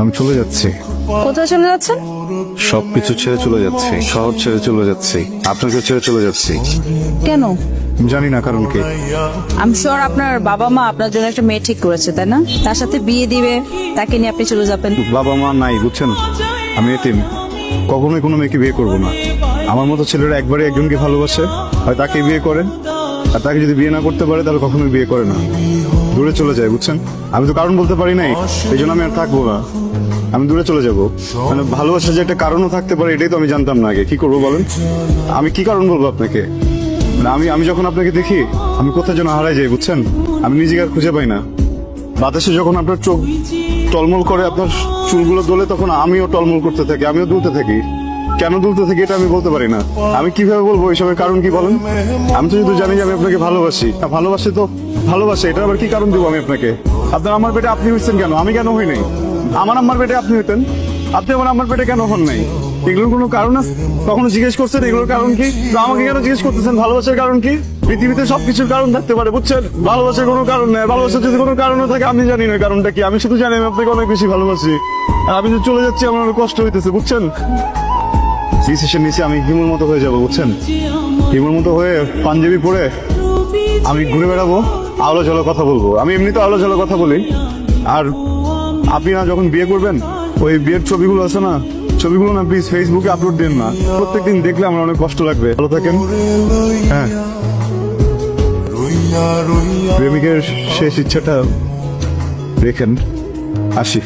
আমি চলে যাচ্ছি। কোথায় চলে যাচ্ছেন? সবকিছু ছেড়ে চলে যাচ্ছি। শহর ছেড়ে চলে যাচ্ছি। আপনাকে ছেড়ে চলে যাচ্ছি। কেন? জানি না কারণ কি আমি শিওর আপনার বাবা মা আপনার জন্য একটা মেয়ে ঠিক করেছে তাই না? তার সাথে বিয়ে দিবে তাকে নিয়ে আপনি চলে যাবেন। বাবা মা নাই বুঝছেন? আমি এতিম। কখনোই কোনো মেয়েকে বিয়ে করব না। আমার মতো ছেলেরা একবারে একজনকে ভালোবাসে হয় তাকে বিয়ে করে? আর তাকে যদি বিয়ে না করতে পারে, তাহলে কখনোই বিয়ে করে না। দূরে চলে যায়, বুঝছেন? আমি তো কারণ বলতে পারি নাই এই জন্য আমি আর থাকব না। আমি দূরে চলে যাব। মানে ভালোবাসার যে একটা কারণও থাকতে পারে, এটাই তো আমি জানতাম না আগে। কি করব বলেন? আমি কি কারণ বলব আপনাকে? মানে আমি আমি যখন আপনাকে দেখি, আমি কোথায় যেন হারাই যাই, বুঝছেন? আমি নিজেকে আর খুঁজে পাই না। বাতাসে যখন আপনার চোখ টলমল করে, আপনার চুলগুলো দোলে, তখন আমিও টলমল করতে থাকি, আমিও দুলতে থাকি। কেন দুলতে থাকি এটা আমি বলতে পারি না। আমি কীভাবে বলব এইসবের কারণ কি বলেন? আমি তো শুধু জানি যে আমি আপনাকে ভালোবাসি। ভালোবাসি তো ভালোবাসি এটা আবার কি কারণ দিব আমি আপনাকে? আপনার আমার পেটে আপনি হয়েছেন কেন? আমি কেন হই নাই? আমার আমার পেটে আপনি হইতেন আপনি আমার আমার পেটে কেন হন নাই? এগুলোর কোনো কারণ আছে? কখনো জিজ্ঞেস করছেন এগুলোর কারণ কি? আমাকে কেন জিজ্ঞেস করতেছেন, ভালোবাসার কারণ কি? পৃথিবীতে সবকিছুর কারণ থাকতে পারে, বুঝছেন? ভালোবাসার কোনো কারণ নেই, ভালোবাসার যদি কোনো কারণ থাকে, আমি জানি না কারণটা কি। আমি শুধু জানি আমি আপনাকে অনেক বেশি ভালোবাসি। আর আমি যে চলে যাচ্ছি, আমার অনেক কষ্ট হইতেছে, বুঝছেন? ডিসিশন নিচে আমি হিমুর মতো হয়ে যাব, বুঝছেন? হিমুর মতো হয়ে পাঞ্জাবি পরে আমি ঘুরে বেড়াবো, আলো জলো কথা বলব। আমি এমনি তো আলো জলো কথা বলি। আর আপনি না যখন বিয়ে করবেন, ওই বিয়ের ছবিগুলো আছে না, ছবিগুলো না প্লিজ ফেসবুকে আপলোড দিন না। প্রত্যেকদিন দেখলে আমার অনেক কষ্ট লাগবে। ভালো থাকেন। হ্যাঁ। প্রেমিকের শেষ ইচ্ছাটা রেখেন আসি